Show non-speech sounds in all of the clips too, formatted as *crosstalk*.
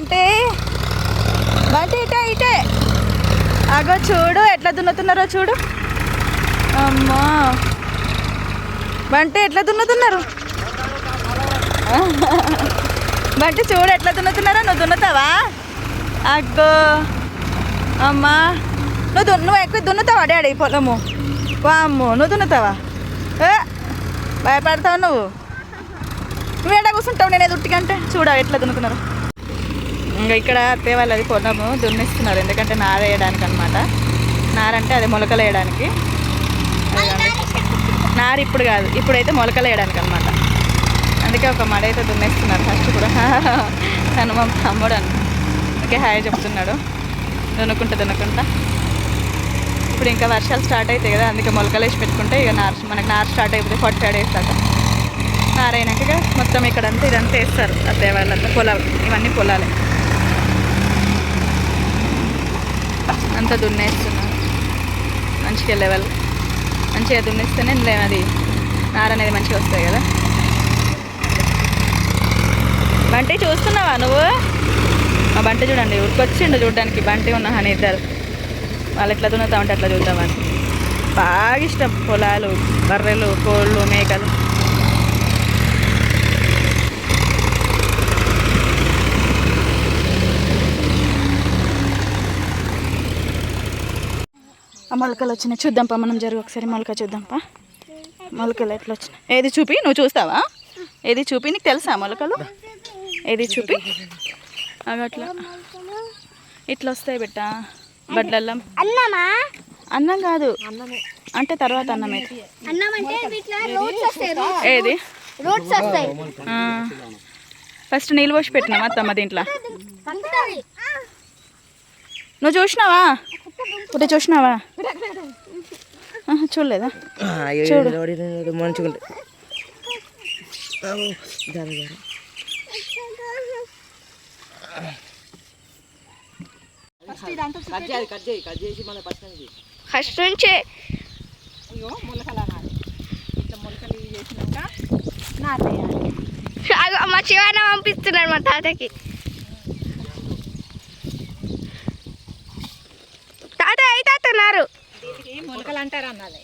అంటే బట్ ఇటే ఇటే. అగో చూడు ఎట్లా దున్నుతున్నారో చూడు. అమ్మా. బంటే ఎట్లా దున్నుతున్నారు? బంటి చూడు ఎట్లా దున్నుతున్నారో. నువ్వు దున్నుతావా? అగ్గో. అమ్మా. నువ్వు దున్ను నువ్వు ఎక్కువ దున్నుతావా డాడీ పొలము? వామ్ము నువ్వు దున్నుతావా? భయపడతావు నువ్వు? నువ్వు ఎట్లా కూర్చుంటావు? నేను ఏదో ఉట్టికంటే చూడ ఎట్లా దున్నుతున్నారు? ఇంకా ఇక్కడ అత్తే వాళ్ళది పొలము దున్నిస్తున్నారు. ఎందుకంటే నార వేయడానికి అనమాట నారంటే అది మొలకలు వేయడానికి. అదిగోండి. నారు ఇప్పుడు కాదు. ఇప్పుడైతే మొలకలు వేయడానికి అనమాట అందుకే ఒక మడ అయితే దున్నేస్తున్నారు ఫస్ట్ కూడా. *laughs* తను మా తమ్ముడు అన్న. అందుకే హాయ్ చెప్తున్నాడు. దున్నుకుంటా దున్నుకుంటా. ఇప్పుడు ఇంకా వర్షాలు స్టార్ట్ అవుతాయి కదా అందుకే మొలకలు వేసి పెట్టుకుంటే ఇక నారు మనకి నారు స్టార్ట్ అయిపోతే ఫార్టీ ఫైవ్ డేస్ దాకా. నారైనాక మొత్తం ఇక్కడంతా ఇదంతా వేస్తారు అత్తయ్య వాళ్ళంతా. పొలాలు. ఇవన్నీ పొలాలే. అంతా దున్నేస్తున్నాను మంచిగా లెవెల్ మంచిగా దున్నేస్తేనే లే- అది నార అనేది మంచిగా వస్తాయి కదా. బంటి చూస్తున్నావా నువ్వు? మా బంటి చూడండి ఉరికొచ్చిండు చూడడానికి. బంటి ఉన్న హని ఇద్దరు. వాళ్ళు ఎట్లా దున్నుతా ఉంటే అట్లా చూద్దామని. బాగా ఇష్టం పొలాలు బర్రెలు కోళ్ళు మేకలు. ఆ మొలకలు వచ్చినాయి. చూద్దాంపా మనం జరుగు ఒకసారి మొలక చూద్దాంపా. మొలకలు ఎట్లా వచ్చినాయి? ఏది చూపి? నువ్వు చూస్తావా? ఏది చూపి? నీకు తెలుసా మొలకలు? ఏది చూపి? అవి అట్లా. ఇట్లా వస్తాయి బిడ్డ. బడ్లల్లం. అన్నమా? అన్నం కాదు. అంటే తర్వాత అన్నం అయితే అన్నం అంటే వీటిలో రూట్స్ వస్తాయి ఏది? రూట్స్ వస్తాయి. ఫస్ట్ నీళ్ళు పోసి పెట్టినామా అత్తమ్మ దీంట్లో? నువ్వు చూసినావా? ఇప్పుడు చూసినావా? చూడలేదా? చూడు. మంచిగుంటే ఫస్ట్ నుంచే. అగో మా శివాన పంపిస్తున్నాడు మా తాతకి. తాత అయితే తాతన్నారు మొలకలు అంటారు అన్నది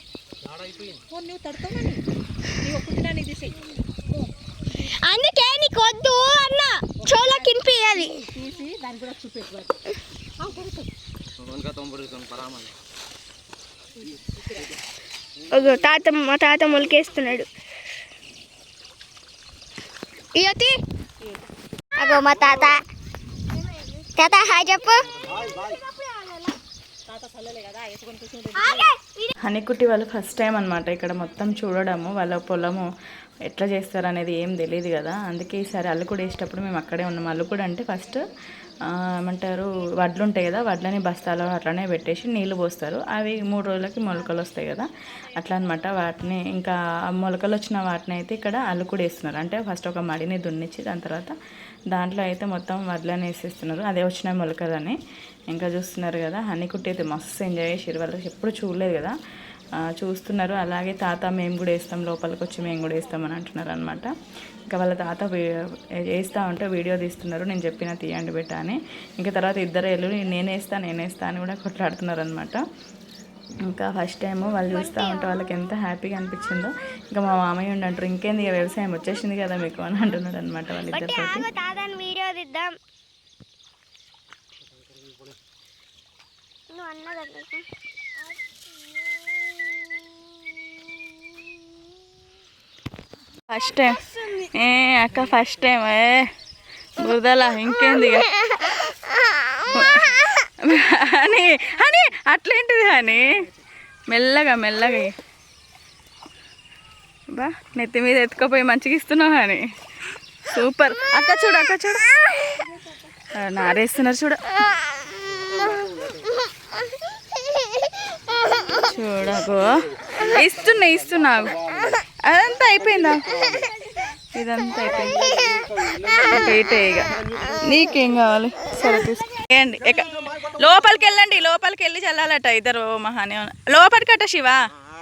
అందుకే నీకు వద్దు అన్న. చోలో కినిపియాలి అగో తాత మా తాత మొలికేస్తున్నాడు. ఇయతి అగో మా తాత. తాత హాయ్ చెప్పు. హనీకుట్టి వాళ్ళు ఫస్ట్ టైం అనమాట ఇక్కడ మొత్తం చూడడము వాళ్ళ పొలము. ఎట్లా చేస్తారు అనేది ఏం తెలియదు కదా. అందుకే ఈసారి అల్లుకుడు వేసేటప్పుడు మేము అక్కడే ఉన్నాం. అల్లుకుడు అంటే ఫస్ట్ ఏమంటారు వడ్లు ఉంటాయి కదా వడ్లని బస్తాలో అట్లనే పెట్టేసి నీళ్ళు పోస్తారు. అవి మూడు రోజులకి మొలకలు వస్తాయి కదా. అట్లా అనమాట వాటిని ఇంకా మొలకలు వచ్చిన వాటిని అయితే ఇక్కడ అల్లుకుడు వేస్తున్నారు. అంటే ఫస్ట్ ఒక మడిని దున్నిచ్చి దాని తర్వాత దాంట్లో అయితే మొత్తం వడ్లని వేసేస్తున్నారు. అదే వచ్చిన మొలకలని. ఇంకా చూస్తున్నారు కదా హనీకుట్టి అయితే మస్తు ఎంజాయ్ చేసి వాళ్ళు ఎప్పుడు చూడలేదు కదా. చూస్తున్నారు. అలాగే తాత మేము కూడా వేస్తాం లోపలికి వచ్చి మేము కూడా వేస్తామని అంటున్నారు అనమాట ఇంకా వాళ్ళ తాత వేస్తా ఉంటే వీడియో తీస్తున్నారు. నేను చెప్పిన తీయండి బిడ్డ అని. ఇంకా తర్వాత ఇద్దరు వెళ్ళు నేను వేస్తా నేను వేస్తా అని కూడా కొట్లాడుతున్నారు అనమాట ఇంకా ఫస్ట్ టైం వాళ్ళు చూస్తూ ఉంటే వాళ్ళకి ఎంత హ్యాపీగా అనిపించిందో. ఇంకా మా మామయ్య ఉండి అంటారు ఇంకేంది ఇక వ్యవసాయం వచ్చేసింది కదా మీకు అని అంటున్నాడు అనమాట వాళ్ళిద్దరితో తాతని వీడియో తీద్దాం. నువ్వు అన్నదంటే ఫస్ట్ టైం ఏ అక్క ఫస్ట్ టైం ఏ బురదల ఇంకేంది అని అని అట్లేంటిది అని మెల్లగా మెల్లగా బా నెత్తి మీద ఎత్తుకపోయి మంచిగా ఇస్తున్నావు అని సూపర్. అక్క చూడు అక్క చూడు. నారేస్తున్నారు చూడు. చూడకు ఇస్తున్నా ఇస్తున్నా. అదంతా అయిపోయిందా? ఇదంతా అయిపోయింది. ఇంకా ఇటే ఇక. నీకేం కావాలి? సరే తీసుకోండి లోపలికి వెళ్ళండి లోపలికి వెళ్ళి చల్లాలట ఇద్దరు మహాని. లోపలికి అట శివ.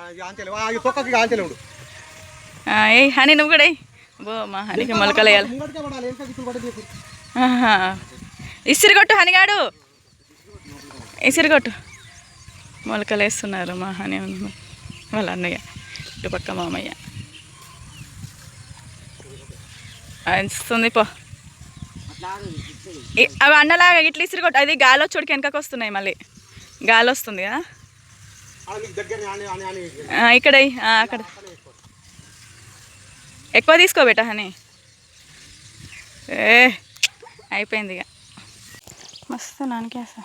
ఏ కాంచెలు హని నువ్వు కూడా బో మహానికి మొలకలు వేయాలి ఇసిరిగొట్టు హనిగాడు. ఇసిరిగొట్టు. మొలకలు వేస్తున్నారు మా హని ఉంది. వాళ్ళ అన్నయ్య. ఇటుపక్క మామయ్య. వస్తుంది పో. అవి అన్నలాగా ఇట్లా ఇసిరిగొట్టు అది గాలి వచ్చి వెనకకు వస్తున్నాయి మళ్ళీ. గాలి వస్తుంది కదా. ఇక్కడ అక్కడ. ఎక్కువ తీసుకో బేట హనీ. ఏ అయిపోయింది ఇక. మస్తు నాన్నకి అసలు